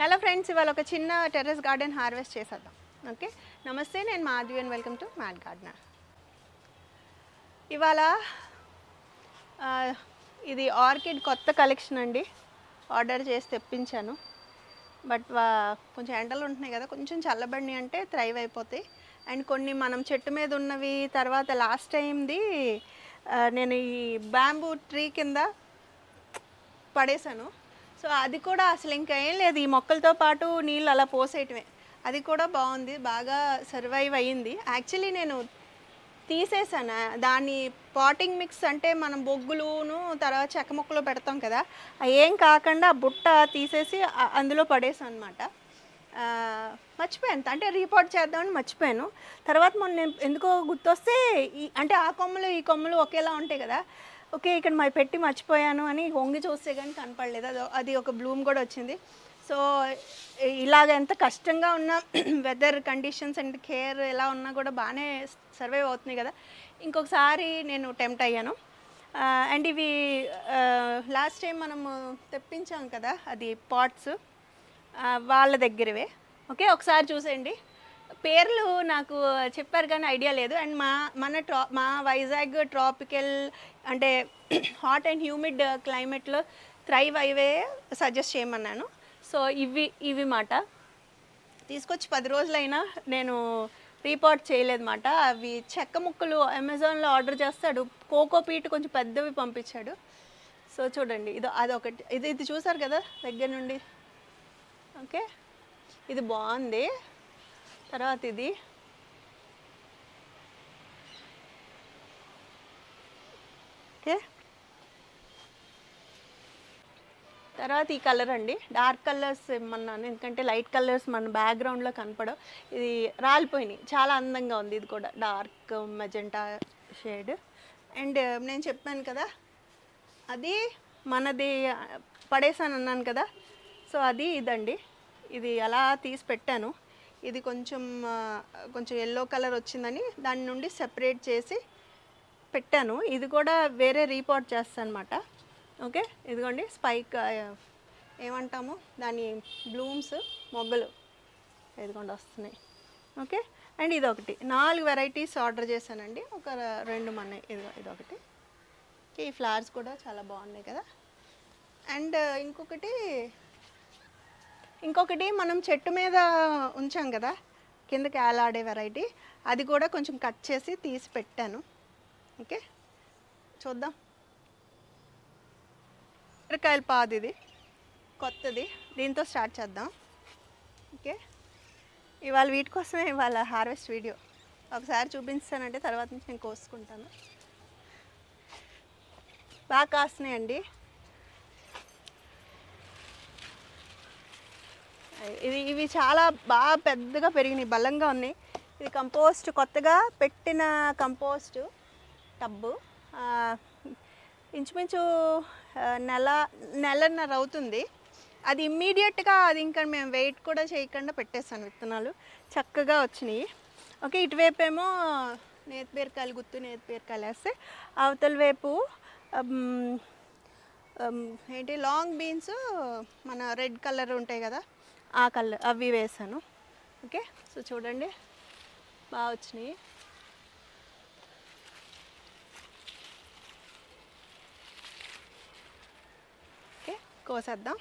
Hello friends ఇవాళ ఒక చిన్న టెర్రస్ గార్డెన్ హార్వెస్ట్ చేసేద్దాం. ఓకే నమస్తే నేను Madhavi and welcome to mad gardener ఇవాళ ఇది ఆర్కిడ్ కొత్త కలెక్షన్ అండి. ఆర్డర్ చేసి తెప్పించాను. బట్ కొంచెం ఎండలు ఉంటున్నాయి కదా కొంచెం చల్లబడి అంటే థ్రైవ్ అయిపోతాయి. అండ్ కొన్ని మనం చెట్టు మీద ఉన్నవి తర్వాత లాస్ట్ టైంది నేను ఈ బ్యాంబూ ట్రీ కింద పడేశాను. సో అది కూడా అసలు ఇంకా ఏం లేదు. ఈ మొక్కలతో పాటు నీళ్ళు అలా పోసేయటమే. అది కూడా బాగుంది. బాగా సర్వైవ్ అయ్యింది. యాక్చువల్లీ నేను తీసేసాను. దాన్ని పాటింగ్ మిక్స్ అంటే మనం బొగ్గులును తర్వాత చెక్క మొక్కలు పెడతాం కదా ఏం కాకుండా ఆ బుట్ట తీసేసి అందులో పడేసాను అనమాట మర్చిపోయాను. అంటే రీపోర్ట్ చేద్దామని మర్చిపోయాను. తర్వాత మొన్న ఎందుకో గుర్తొస్తే ఈ అంటే ఆ కొమ్మలు ఈ కొమ్మలు ఒకేలా ఉంటాయి కదా ఓకే ఇక్కడ మరి పెట్టి మర్చిపోయాను అని వంగి చూస్తే కానీ కనపడలేదు. అది అది ఒక బ్లూమ్ కూడా వచ్చింది. సో ఇలాగ ఎంత కష్టంగా ఉన్న వెదర్ కండిషన్స్ అండ్ కేర్ ఎలా ఉన్నా కూడా బాగానే సర్వైవ్ అవుతున్నాయి కదా. ఇంకొకసారి నేను టెంప్ట్ అయ్యాను. అండ్ ఇవి లాస్ట్ టైం మనము తెప్పించాం కదా అది పాట్స్ వాళ్ళ దగ్గరవే. ఓకే ఒకసారి చూసేయండి. పేర్లు నాకు చెప్పారు కానీ ఐడియా లేదు. అండ్ మా మన ట్రా మా వైజాగ్ ట్రాపికల్ అంటే హాట్ అండ్ హ్యూమిడ్ క్లైమేట్లో థ్రైవ్ అయ్యే సజెస్ట్ చేయమన్నాను. సో ఇవి ఇవి మాట. తీసుకొచ్చి పది రోజులైనా నేను రీపోర్ట్ చేయలేదన్నమాట. అవి చెక్క ముక్కలు అమెజాన్లో ఆర్డర్ చేస్తాడు. కోకో పీట్ కొంచెం పెద్దవి పంపించాడు. సో చూడండి ఇది అదొకటి. ఇది ఇది చూసారు కదా దగ్గర నుండి. ఓకే? ఇది బాగుంది. తర్వాత ఇది. ఓకే. తర్వాత ఈ కలర్ అండి. డార్క్ కలర్స్ ఇమ్మన్నాను ఎందుకంటే లైట్ కలర్స్ మన బ్యాక్గ్రౌండ్లో కనపడవు. ఇది రాలిపోయినాయి. చాలా అందంగా ఉంది ఇది కూడా. Dark magenta shade. అండ్ నేను చెప్పాను కదా అది మనది పడేసాను అన్నాను కదా సో అది ఇదండి. ఇది అలా తీసి పెట్టాను. ఇది కొంచెం కొంచెం ఎల్లో కలర్ వచ్చిందని దాని నుండి సెపరేట్ చేసి పెట్టాను. ఇది కూడా వేరే రీపోర్ట్ చేస్తాను అనమాట ఓకే ఇదిగోండి స్పైక్ ఏమంటాము? దాని బ్లూమ్స్ మొగ్గలు ఇదిగోండి వస్తున్నాయి. ఓకే అండ్ ఇదొకటి. నాలుగు వెరైటీస్ ఆర్డర్ చేశానండి. ఒక రెండు మన ఇదిగో ఇదొకటి. ఈ ఫ్లవర్స్ కూడా చాలా బాగున్నాయి కదా. అండ్ ఇంకొకటి ఇంకొకటి మనం చెట్టు మీద ఉంచాం కదా కిందకి ఆలాడే వెరైటీ అది కూడా కొంచెం కట్ చేసి తీసి పెట్టాను. ఓకే చూద్దాం. మిరకాయల పాదు ఇది. కొత్తది. దీంతో స్టార్ట్ చేద్దాం. ఓకే ఇవాళ వీటి కోసమే ఇవాళ హార్వెస్ట్ వీడియో ఒకసారి చూపించానంటే తర్వాత నుంచి నేను కోసుకుంటాను. బాగా కాస్తున్నాయండి. ఇది ఇవి చాలా బాగా పెద్దగా పెరిగినాయి బలంగా ఉన్నాయి. ఇది కంపోస్ట్ కొత్తగా పెట్టిన కంపోస్ట్ టబ్బు. ఇంచుమించు నెల నెలన్నర అవుతుంది. అది ఇమ్మీడియట్గా అది ఇంకా మేము వెయిట్ కూడా చేయకుండా పెట్టేస్తాను విత్తనాలు. చక్కగా వచ్చినాయి. ఓకే ఇటువైపు ఏమో నేతిపీరకాయలు గుత్తు నేతి బీరకాయలు వేస్తే అవతల వైపు ఏంటి లాంగ్ బీన్స్ మన రెడ్ కలర్ ఉంటాయి కదా ఆ కలర్ అవి వేసాను. ఓకే? సో చూడండి. బాగా వచ్చినాయి. ఓకే? కోసేద్దాం.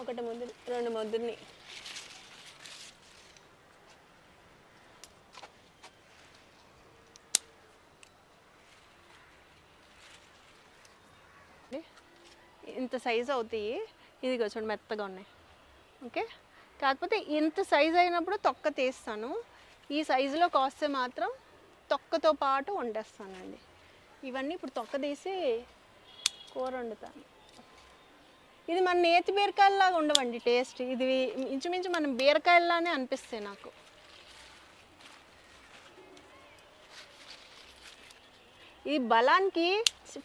ఒకటి ముద్దు రెండు ముద్దుని ఇంత సైజు అవుతాయి. ఇదిగో చూడండి మెత్తగా ఉన్నాయి. ఓకే? కాకపోతే ఇంత సైజ్ అయినప్పుడు తొక్క తీస్తాను. ఈ సైజులో కాస్తే మాత్రం తొక్కతో పాటు వండేస్తానండి. ఇవన్నీ ఇప్పుడు తొక్క తీసి కూర వండుతాను. ఇది మన నేతి బీరకాయలాగా ఉండవండి టేస్ట్. ఇది ఇంచుమించు మనం బీరకాయలానే అనిపిస్తాయి నాకు. ఈ బలానికి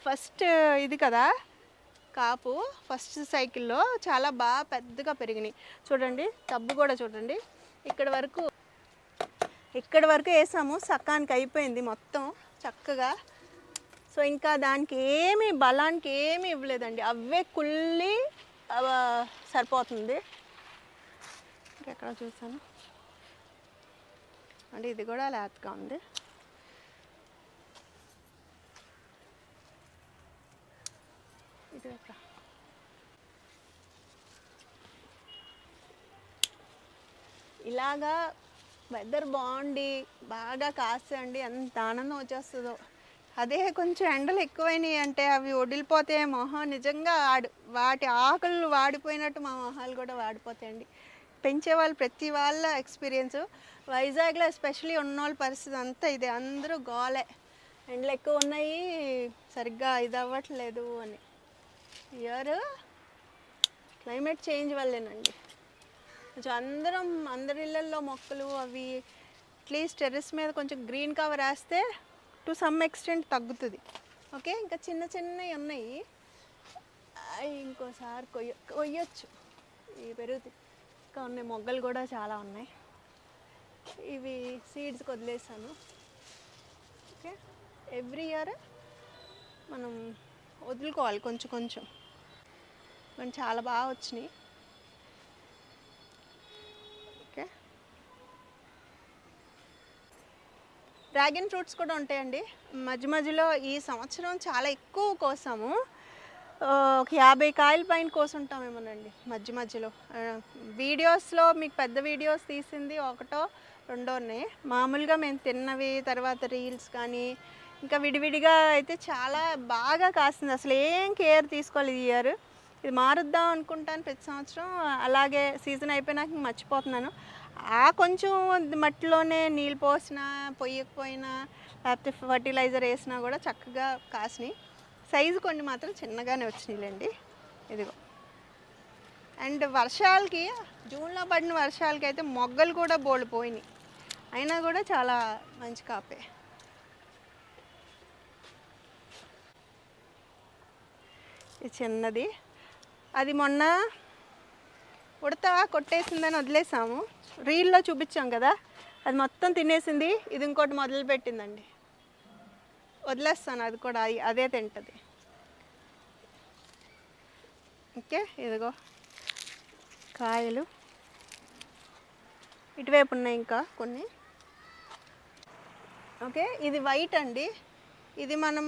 ఫస్ట్ ఇది కదా కాపు ఫస్ట్ సైకిల్లో చాలా బాగా పెద్దగా పెరిగినాయి. చూడండి టబ్బు కూడా చూడండి. ఇక్కడ వరకు ఇక్కడ వరకు వేసాము సకానికి అయిపోయింది మొత్తం చక్కగా. సో ఇంకా దానికి ఏమి బలానికి ఏమి ఇవ్వలేదండి. అవే కుళ్ళి అవ సరిపోతుంది. ఎక్కడ చూసాను? అంటే ఇది కూడా లేతగా ఉంది. ఇది రా. ఇలాగా వెదర్ బాగుండి బాగా కాసండి ఎంత ఆనందం వచ్చేస్తుందో. అదే కొంచెం ఎండలు ఎక్కువైనాయి అంటే అవి వడిలిపోతే మొహం నిజంగా ఆడు వాటి ఆకులు వాడిపోయినట్టు మా మొహాలు కూడా వాడిపోతాయండి. పెంచే వాళ్ళు ప్రతి వాళ్ళ ఎక్స్పీరియన్స్. వైజాగ్లో ఎస్పెషలీ వాళ్ళ పరిస్థితి అంతా ఇదే. అందరూ గోలే. ఎండలు ఎక్కువ ఉన్నాయి సరిగ్గా ఇది అవ్వట్లేదు అని. ఇయర్ క్లైమేట్ చేంజ్ వల్లేనండి. కొంచెం అందరం అందరి ఇళ్ళల్లో మొక్కలు అవి అట్లీస్ట్ టెర్రస్ మీద కొంచెం గ్రీన్ కవర్ వేస్తే టు సమ్ ఎక్స్టెంట్ తగ్గుతుంది. ఓకే? ఇంకా చిన్న చిన్నవి ఉన్నాయి. ఇంకోసారి కొయ్య కొయ్యొచ్చు. ఇవి పెరుగుతాయి. ఇంకా ఉన్నాయి. మొగ్గలు కూడా చాలా ఉన్నాయి. ఇవి సీడ్స్కి వదిలేసాను. ఓకే? ఎవ్రీ ఇయర్ మనం వదులుకోవాలి. కొంచెం కొంచెం. మనం చాలా బాగా వచ్చినాయి. డ్రాగన్ ఫ్రూట్స్ కూడా ఉంటాయండి. మధ్య మధ్యలో ఈ సంవత్సరం చాలా ఎక్కువ కోసాము. ఒక యాభై కాయల పైన కోసుంటామేమోనండి మధ్య మధ్యలో. వీడియోస్లో మీకు పెద్ద వీడియోస్ తీసింది ఒకటో రెండోనే. మామూలుగా మేము తిన్నవి తర్వాత రీల్స్ కానీ ఇంకా విడివిడిగా అయితే చాలా బాగా కాసింది. అసలు ఏం కేర్ తీసుకోవాలి ఈ ఇయర్? ఇది మారుద్దాం అనుకుంటాను ప్రతి సంవత్సరం. అలాగే సీజన్ అయిపోయినాక మర్చిపోతున్నాను. ఆ కొంచెం మట్టిలోనే నీళ్ళు పోసినా పొయ్యకపోయినా లేకపోతే ఫర్టిలైజర్ వేసినా కూడా చక్కగా కాసినాయి. సైజు కొన్ని మాత్రం చిన్నగానే వచ్చినాయిలేండి. ఇదిగో. అండ్ వర్షాలకి జూన్లో పడిన వర్షాలకి అయితే మొగ్గలు కూడా బోడిపోయినాయి అయినా కూడా చాలా మంచి కాపే. ఇది చిన్నది. అది మొన్న ఉడత కొట్టేసిందని వదిలేసాము. రీల్లో చూపించాం కదా అది మొత్తం తినేసింది. ఇది ఇంకోటి మొదలుపెట్టిందండి. వదిలేస్తాను అది కూడా అది అదే తింటుంది. ఓకే ఇదిగో. కాయలు. ఇటువైపు ఉన్నాయి ఇంకా కొన్ని. ఓకే ఇది వైట్ అండి. ఇది మనం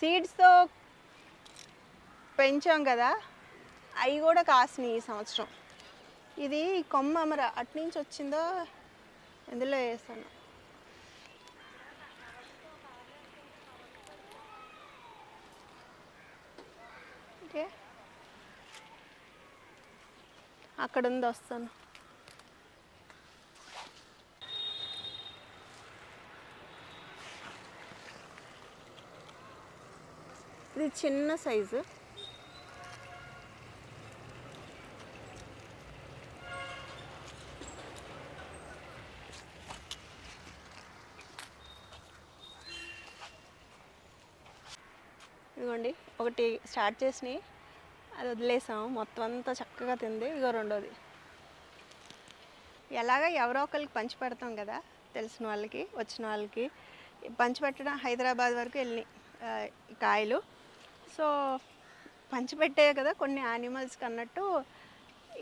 సీడ్స్తో పెంచాం కదా అవి కూడా కాసినాయి ఈ సంవత్సరం. ఇది కొమ్మ మరి అటు నుంచి వచ్చిందో ఎందులో వేసాను ఓకే. అక్కడ ఉంది వస్తాను. ఇది చిన్న సైజు ఇదిగోండి ఒకటి స్టార్ట్ చేసినాయి. అది వదిలేసాము. మొత్తం అంతా చక్కగా తింది. ఇగో రెండోది. ఎలాగ ఎవరో ఒకరికి పంచి పెడతాం కదా తెలిసిన వాళ్ళకి వచ్చిన వాళ్ళకి. పంచి పెట్టడం హైదరాబాద్ వరకు వెళ్ళినాయి కాయలు. సో పంచిపెట్టే కదా కొన్ని యానిమల్స్కి అన్నట్టు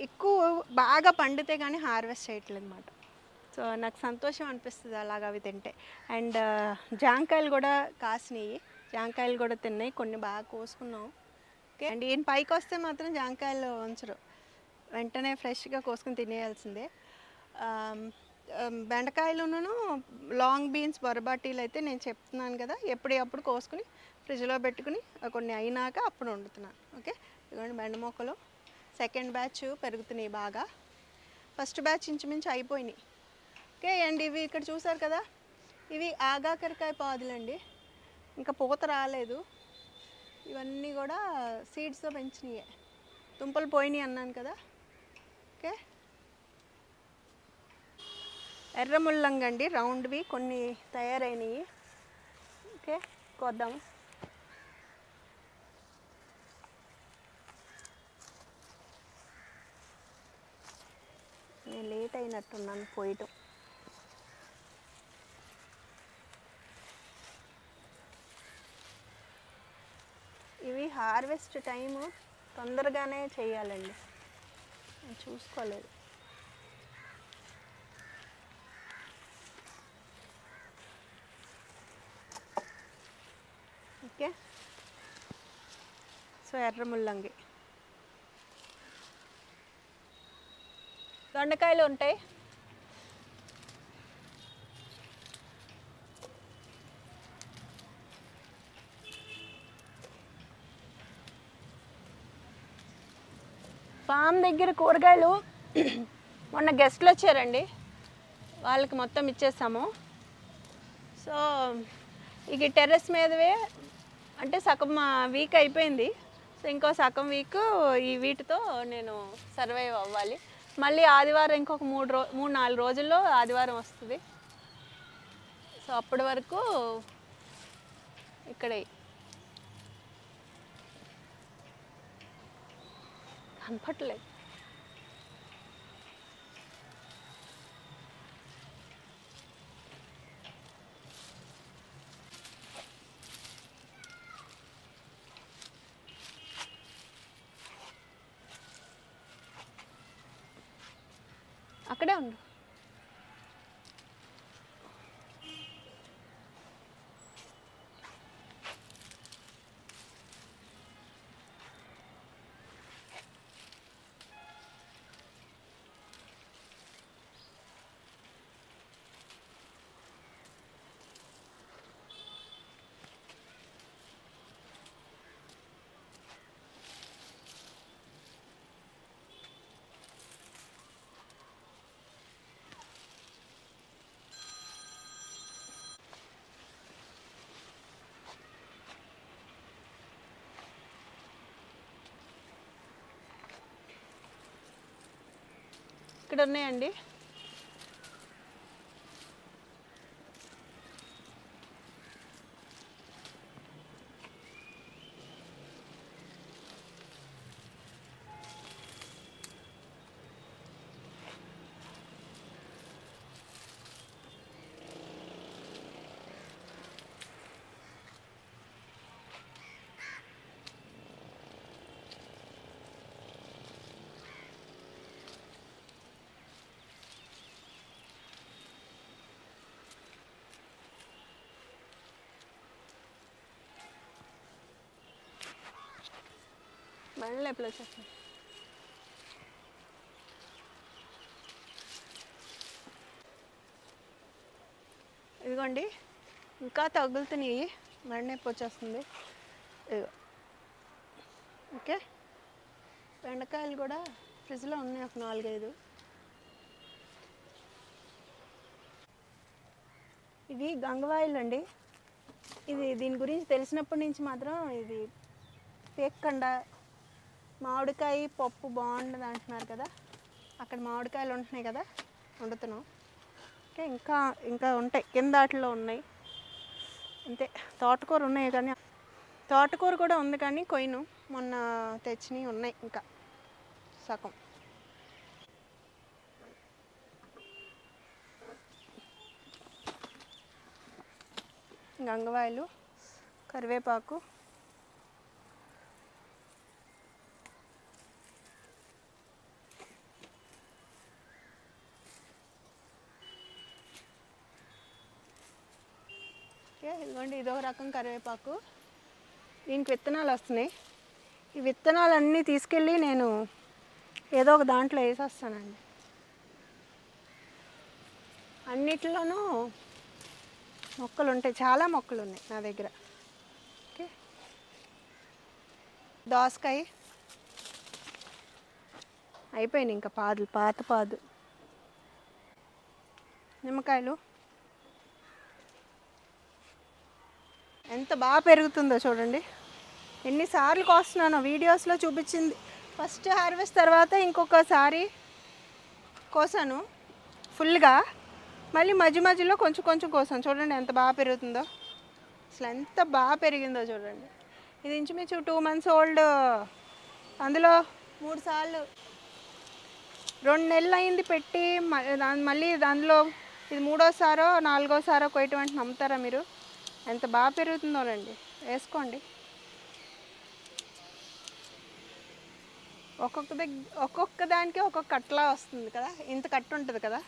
ఎక్కువ బాగా పండితే కానీ హార్వెస్ట్ చేయట్లేదు అనమాట సో నాకు సంతోషం అనిపిస్తుంది అలాగ అవి తింటే. అండ్ జాంకాయలు కూడా కాసినాయి. జాంకాయలు కూడా తిన్నాయి. కొన్ని బాగా కోసుకున్నాం. ఓకే. అండ్ ఈయన పైకి వస్తే మాత్రం జాంకాయలు ఉంచరు. వెంటనే ఫ్రెష్గా కోసుకుని తినేయాల్సిందే. బెండకాయలును లాంగ్ బీన్స్ బొరబాటీలు అయితే నేను చెప్తున్నాను కదా ఎప్పుడప్పుడు కోసుకుని ఫ్రిడ్జ్లో పెట్టుకుని కొన్ని అయినాక అప్పుడు వండుతున్నాను. ఓకే? ఇదిగోండి బెండ మొక్కలు. సెకండ్ బ్యాచ్ పెరుగుతున్నాయి బాగా. ఫస్ట్ బ్యాచ్ ఇంచుమించు అయిపోయినాయి. ఓకే? అండ్ ఇవి ఇక్కడ చూసారు కదా? ఇవి ఆగాకరకాయ పాదులండి. ఇంకా పూత రాలేదు. ఇవన్నీ కూడా సీడ్స్తో పెంచినయే. దుంపలు పోయినాయి అన్నాను కదా. ఓకే? ఎర్ర ముల్లంగండి రౌండ్వి కొన్ని తయారైనవి ఓకే? కొద్దాం. నేను లేట్ అయినట్టున్నాను పోయటం. హార్వెస్ట్ టైము తొందరగానే చేయాలండి. చూసుకోలేదు. ఓకే. సో ఎర్ర ముల్లంగి. దొండకాయలు ఉంటాయి. ఫామ్ దగ్గర కూరగాయలు మొన్న గెస్ట్లు వచ్చారండి. వాళ్ళకి మొత్తం ఇచ్చేసాము. సో ఇక టెర్రస్ మీదవే అంటే సగం వీక్ అయిపోయింది. సో ఇంకో సగం వీక్ ఈ వీటితో నేను సర్వైవ్ అవ్వాలి. మళ్ళీ ఆదివారం ఇంకొక మూడు రో మూడు నాలుగు రోజుల్లో ఆదివారం వస్తుంది. సో అప్పటి వరకు ఇక్కడే. కనపట్లేదు అక్కడే ఉండు. ఇక్కడ ఉన్నాయండి మళ్ళీ ఎప్పుడు వచ్చేస్తాను ఇదిగోండి ఇంకా తగులుతున్నాయి. మళ్ళీ వచ్చేస్తుంది ఇదిగో. ఓకే? బెండకాయలు కూడా ఫ్రిడ్జ్లో ఉన్నాయి ఒక నాలుగైదు. ఇది గంగవాయిల్ అండి. ఇది దీని గురించి తెలిసినప్పటి నుంచి మాత్రం ఇది పేక్కండ మామిడికాయ పప్పు బాగుంటుంది అంటున్నారు కదా అక్కడ మామిడికాయలు ఉంటున్నాయి కదా వండుతున్నాం. ఓకే ఇంకా ఇంకా ఉంటాయి కింద వాటిలో ఉన్నాయి. అంతే తోటకూర ఉన్నాయి కానీ తోటకూర కూడా ఉంది కానీ కొయ్యను మొన్న తెచ్చినవి ఉన్నాయి ఇంకా సగం. గంగవాయలు కరివేపాకు ఓకే ఇదిగోండి ఇదో రకం కరివేపాకు. దీనికి విత్తనాలు వస్తున్నాయి. ఈ విత్తనాలన్నీ తీసుకెళ్ళి నేను ఏదో ఒక దాంట్లో వేసేస్తానండి. అన్నిటిలోనూ మొక్కలు ఉంటాయి చాలా మొక్కలు ఉన్నాయి నా దగ్గర. ఓకే. దోసకాయ. అయిపోయినాయి ఇంకా పాదులు పాత పాదు. నిమ్మకాయలు. ఎంత బాగా పెరుగుతుందో చూడండి. ఎన్నిసార్లు కోస్తున్నాను వీడియోస్లో చూపించింది. ఫస్ట్ హార్వెస్ట్ తర్వాత ఇంకొకసారి కోసాను. ఫుల్గా. మళ్ళీ మధ్య మధ్యలో కొంచెం కొంచెం కోసాను. చూడండి ఎంత బాగా పెరుగుతుందో. అసలు ఎంత బాగా పెరిగిందో చూడండి. ఇది ఇంచుమించు టూ మంత్స్ ఓల్డ్. అందులో మూడు సార్లు. రెండు నెలలు అయింది పెట్టి మ- దాని మళ్ళీ దానిలో ఇది మూడోసారో నాలుగోసారో కొయ్యటం అంటే నమ్ముతారా మీరు? ఎంత బాగా పెరుగుతుందోనండి. వేసుకోండి. ఒక్కొక్క దగ్గర ఒక్కొక్క దానికి ఒక్కొక్క కట్టలా వస్తుంది కదా. ఇంత కట్టు ఉంటుంది కదా.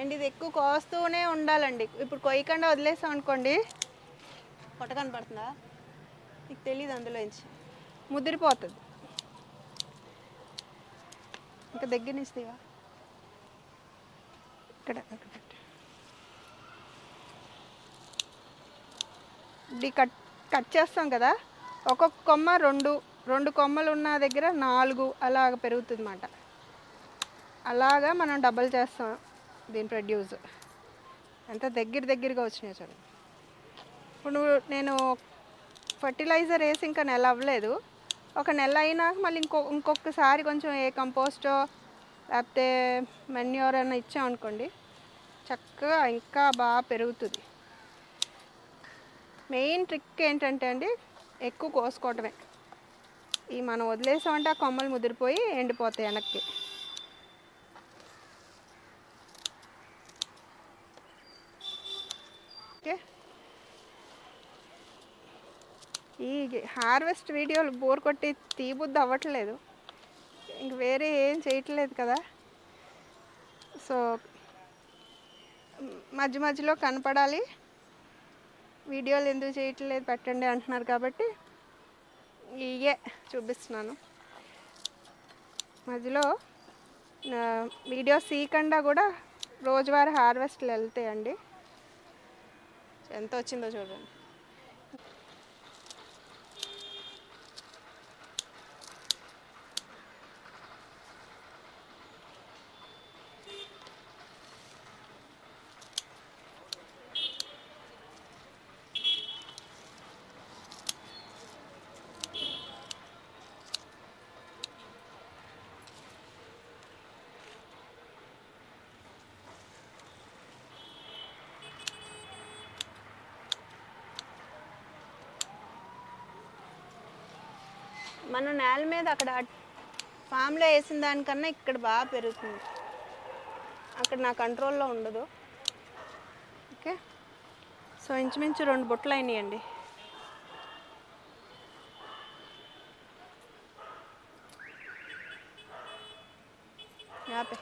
అండ్ ఇది ఎక్కువ కోస్తూనే ఉండాలండి. ఇప్పుడు కొయ్యకుండా వదిలేసాం అనుకోండి. పొట్ట కనపడుతుందా? నీకు తెలియదు అందులోంచి. ముదిరిపోతుంది. ఇంకా దగ్గర నుంచి ఇక్కడ ఇది కట్ కట్ చేస్తాం కదా? ఒక్కొక్క కొమ్మ రెండు రెండు కొమ్మలు ఉన్న దగ్గర నాలుగు అలాగ పెరుగుతుంది అన్నమాట అలాగా మనం డబల్ చేస్తాం. దీని ప్రొడ్యూస్ ఎంత దగ్గర దగ్గరగా వచ్చినాయి చూడండి ఇప్పుడు నువ్వు నేను ఫర్టిలైజర్ వేసి ఇంకా నెల అవ్వలేదు. ఒక నెల అయినాక మళ్ళీ ఇంకో ఇంకొకసారి కొంచెం ఏ కంపోస్టో లేకపోతే మెన్యూర్ అన్న ఇచ్చామనుకోండి చక్కగా ఇంకా బాగా పెరుగుతుంది. మెయిన్ ట్రిక్ ఏంటంటే అండి ఎక్కువ కోసుకోవటమే. ఈ మనం వదిలేసామంటే ఆ కొమ్మలు ముదిరిపోయి ఎండిపోతాయి వెనక్కి. ఈ హార్వెస్ట్ వీడియోలు బోర్ కొట్టి తీబుద్ది అవ్వట్లేదు. ఇంక వేరే ఏం చేయట్లేదు కదా. సో మధ్య మధ్యలో కనపడాలి. వీడియోలు ఎందుకు చేయట్లేదు పెట్టండి అంటున్నారు కాబట్టి ఇవే చూపిస్తున్నాను. మధ్యలో వీడియో సీకండా కూడా రోజువారీ హార్వెస్ట్లు వెళ్తాయండి. ఎంత వచ్చిందో చూడండి. మనం నేల మీద అక్కడ ఫామ్లో వేసిన దానికన్నా ఇక్కడ బాగా పెరుగుతుంది. అక్కడ నా కంట్రోల్లో ఉండదు. ఓకే? సో ఇంచుమించు రెండు బుట్టలు అయినాయండి. యాపే.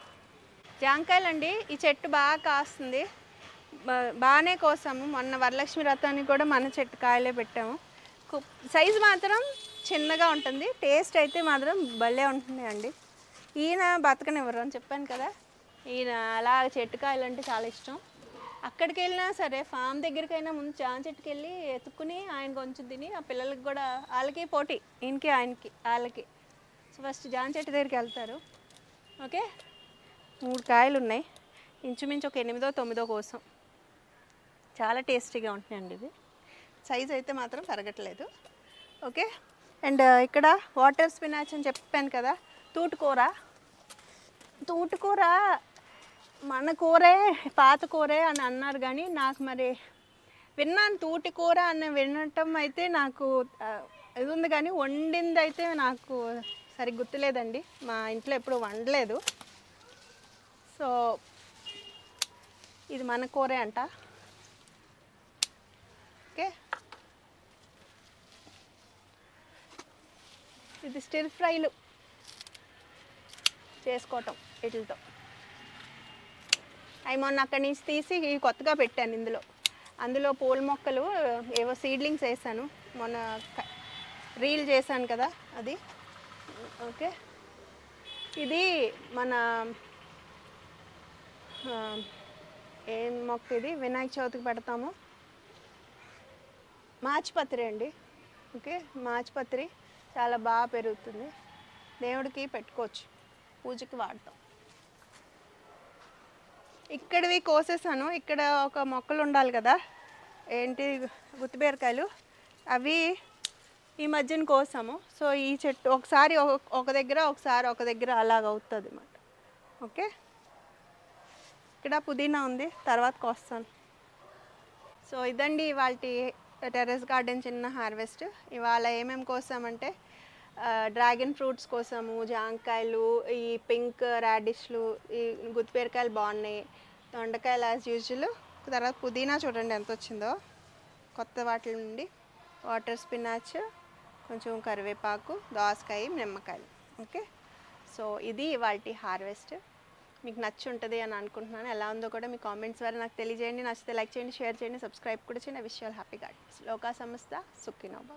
జాంకాయలండి ఈ చెట్టు బాగా కాస్తుంది. బాగానే కోసాము. మొన్న వరలక్ష్మి రథానికి కూడా మన చెట్టు కాయలే పెట్టాము. సైజు మాత్రం చిన్నగా ఉంటుంది. టేస్ట్ అయితే మాత్రం భలే ఉంటుంది అండి ఈయన బతకనివ్వరు అని చెప్పాను కదా. ఈయన అలా చెట్టుకాయలు అంటే చాలా ఇష్టం. అక్కడికి వెళ్ళినా సరే ఫామ్ దగ్గరికైనా ముందు జామ చెట్టుకి వెళ్ళి ఎత్తుక్కుని ఆయన కొంచెం తిని ఆ పిల్లలకి కూడా వాళ్ళకి పోటీ ఈయనకి ఆయనకి వాళ్ళకి. సో ఫస్ట్ జాన్ చెట్టు దగ్గరికి వెళ్తారు. ఓకే? మూడు కాయలు ఉన్నాయి. ఇంచుమించు ఒక ఎనిమిదో తొమ్మిదో కోసం. చాలా టేస్టీగా ఉంటున్నాయండి ఇది. సైజ్ అయితే మాత్రం పెరగట్లేదు. ఓకే? అండ్ ఇక్కడ వాటర్ స్పినాచ్ అని చెప్పాను కదా తూటుకూర. తూటుకూర మన కూరే పాత కూరే అని అన్నారు కానీ నాకు మరి విన్నాను తూటి కూర అని వినటం అయితే నాకు ఇది ఉంది కానీ వండింది అయితే నాకు సరి గుర్తులేదండి. మా ఇంట్లో ఎప్పుడు వండలేదు. సో ఇది మన కూరే అంట. ఓకే? ఇది స్టిర్ ఫ్రైలు చేసుకోవటం వీటితో. అవి మొన్న అక్కడి నుంచి తీసి కొత్తగా పెట్టాను ఇందులో. అందులో పూల మొక్కలు ఏవో సీడ్లింగ్స్ వేసాను. మొన్న రీల్ చేశాను కదా అది. ఓకే. ఇది మన ఏం మొక్క ఇది? వినాయక చవితికి పెడతాము. మాచిపత్రి అండి. ఓకే. మాచిపత్రి. చాలా బాగా పెరుగుతుంది. దేవుడికి పెట్టుకోవచ్చు. పూజకి వాడతాం. ఇక్కడివి కోసేసాను. ఇక్కడ ఒక మొక్కలు ఉండాలి కదా. ఏంటి గుత్తిబీరకాయలు? అవి ఈ మధ్యన కోసాము. సో ఈ చెట్టు ఒకసారి ఒక- ఒక దగ్గర ఒకసారి ఒక దగ్గర అలాగ అవుతుంది అన్నమాట. ఓకే? ఇక్కడ పుదీనా ఉంది. తర్వాత కోస్తాను. సో ఇదండి వాళ్ళ టెర్రస్ గార్డెన్ చిన్న హార్వెస్ట్. ఇవాళ ఏమేమి కోసామంటే డ్రాగన్ ఫ్రూట్స్ కోసము జాంకాయలు ఈ పింక్ రాడిష్లు ఈ గుత్తిపేరకాయలు బాగున్నాయి. దొండకాయలు యాజ్ యూజువల్ తర్వాత పుదీనా చూడండి ఎంత వచ్చిందో. కొత్త వాటి నుండి వాటర్ స్పినాచ్ కొంచెం కరివేపాకు దోసకాయ నిమ్మకాయలు. ఓకే? సో ఇది ఇవాళ హార్వెస్ట్. మీకు నచ్చి ఉంటుంది అని అనుకుంటున్నాను. ఎలా ఉందో కూడా మీ కామెంట్స్ ద్వారా నాకు తెలియజేయండి. నచ్చితే లైక్ చేయండి షేర్ చేయండి సబ్స్క్రైబ్ కూడా చేయండి. విషయాలు హ్యాపీ గార్డెన్స్ లోకా సంస్థ సుఖినోబా